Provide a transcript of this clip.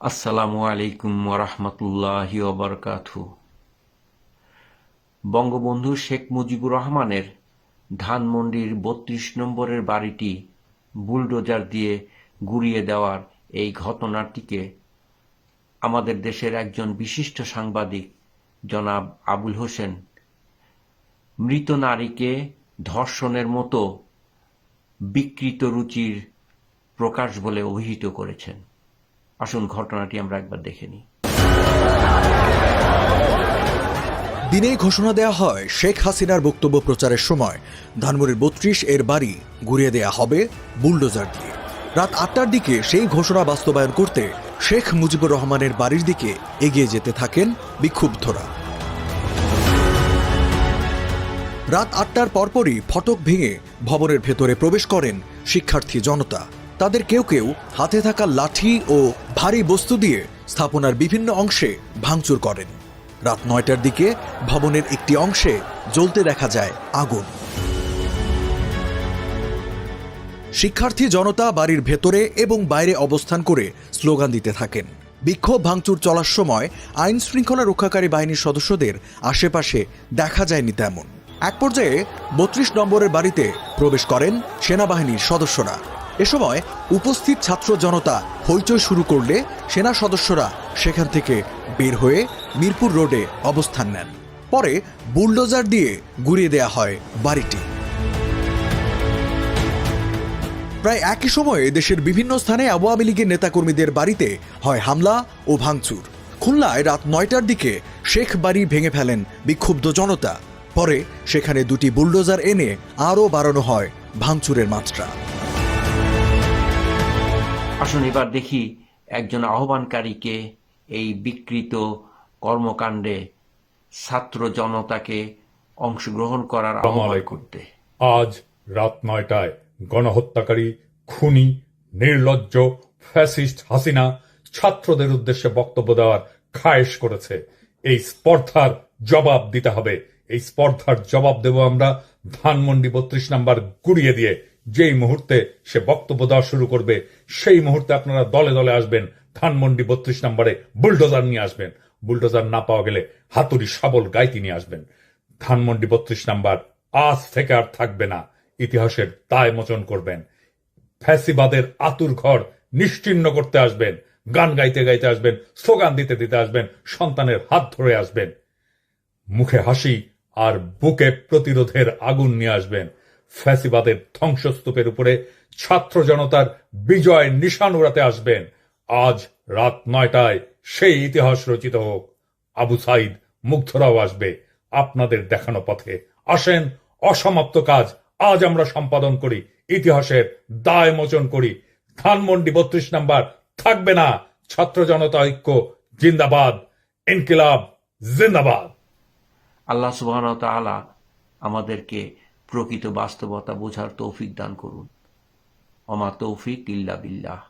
আসসালামু আলাইকুম ওরহমতুল্লাহ ওবরকাতু বঙ্গবন্ধু শেখ মুজিবুর রহমানের ধানমন্ডির বত্রিশ নম্বরের বাড়িটি বুলডোজার দিয়ে গুড়িয়ে দেওয়ার এই ঘটনাটিকে আমাদের দেশের একজন বিশিষ্ট সাংবাদিক, জনাব আবুল হোসেন, মৃত নারীকে ধর্ষণের মতো বিকৃত রুচির প্রকাশ বলে অভিহিত করেছেন। আসুন ঘটনাটি আমরা একবার দেখে নিই। দিনেই ঘোষণা দেওয়া হয়, শেখ হাসিনার বক্তব্য প্রচারের সময় ধানমুড়ির বত্রিশ এর বাড়ি ঘুরিয়ে দেয়া হবে বুলডোজার দিয়ে। রাত আটটার দিকে সেই ঘোষণা বাস্তবায়ন করতে শেখ মুজিবুর রহমানের বাড়ির দিকে এগিয়ে যেতে থাকেন বিক্ষুব্ধরা। রাত আটটার পরপরই ফটক ভেঙে ভবনের ভেতরে প্রবেশ করেন শিক্ষার্থী জনতা। তাদের কেউ কেউ হাতে থাকা লাঠি ও ভারী বস্তু দিয়ে স্থাপনার বিভিন্ন অংশে ভাঙচুর করেন। রাত নয়টার দিকে ভবনের একটি অংশে জ্বলতে দেখা যায় আগুন। শিক্ষার্থী জনতা বাড়ির ভেতরে এবং বাইরে অবস্থান করে স্লোগান দিতে থাকেন। বিক্ষোভ ভাঙচুর চলার সময় আইন শৃঙ্খলা রক্ষাকারী বাহিনীর সদস্যদের আশেপাশে দেখা যায়নি তেমন। এক পর্যায়ে বত্রিশ নম্বরের বাড়িতে প্রবেশ করেন সেনাবাহিনীর সদস্যরা। এ সময় উপস্থিত ছাত্র জনতা হইচই শুরু করলে সেনা সদস্যরা সেখান থেকে বের হয়ে মিরপুর রোডে অবস্থান নেন। পরে বুলডোজার দিয়ে গুড়িয়ে দেয়া হয় বাড়িটি। প্রায় একই সময়ে দেশের বিভিন্ন স্থানে আওয়ামী লীগের নেতাকর্মীদের বাড়িতে হয় হামলা ও ভাঙচুর। খুলনায় রাত নয়টার দিকে শেখ বাড়ি ভেঙে ফেলেন বিক্ষুব্ধ জনতা। পরে সেখানে দুটি বুলডোজার এনে আরও বাড়ানো হয় ভাঙচুরের মাত্রা। আসুন এবার দেখি একজন আহ্বানকারীকে এই বিকৃত কর্মকাণ্ডে ছাত্র জনতাকে অংশগ্রহণ করার আহ্বান করতে। আজ রাত নয়টায় গণহত্যাকারী খুনি নির্লজ্জ ফ্যাসিস্ট হাসিনা ছাত্রদের উদ্দেশ্যে বক্তব্য দেওয়ার খায়েশ করেছে। এই স্পর্ধার জবাব দিতে হবে। এই স্পর্ধার জবাব দেব আমরা ধানমন্ডি বত্রিশ নাম্বার গুড়িয়ে দিয়ে যেই মুহূর্তে সে বক্তব্য দেওয়া শুরু করবে, সেই মুহূর্তে আপনারা দলে দলে আসবেন, ধানমন্ডি বত্রিশ নম্বরে বুলডোজার নিয়ে আসবেন। বুলডোজার না পাওয়া গেলে হাতুড়ি শাবল গাইতি নিয়ে আসবেন। ধানমন্ডি বত্রিশ নাম্বার আজ থেকে আর থাকবে না, ইতিহাসের দায় মোচন করবেন। ফ্যাসিবাদের আতুর ঘর নিশ্চিন্ন করতে আসবেন, গান গাইতে গাইতে আসবেন, স্লোগান দিতে দিতে আসবেন, সন্তানের হাত ধরে আসবেন। মুখে হাসি আর বুকে প্রতিরোধের আগুন নিয়ে আসবেন। ফ্যাসিবাদের ধ্বংসস্তূপের উপরে ছাত্র জনতার বিজয় নিশান উড়াতে আসবেন। আজ রাত নয়টায় সেই ইতিহাস রচিত হোক। আবু সাইদ মুগ্ধরাও আসবে আপনাদের দেখানো পথে। আসেন অসমাপ্ত কাজ। আজ আমরা সম্পাদন করি, ইতিহাসের দায় মোচন করি। ধানমন্ডি বত্রিশ নাম্বার, থাকবে না ছাত্র জনতা ঐক্য, জিন্দাবাদ, ইনকিলাব, জিন্দাবাদ। আল্লাহ তাআলা আমাদেরকে প্রকৃত বাস্তবতা বোঝার তৌফিক দান করুন। অমা তৌফিক ইল্লা বিল্লাহ।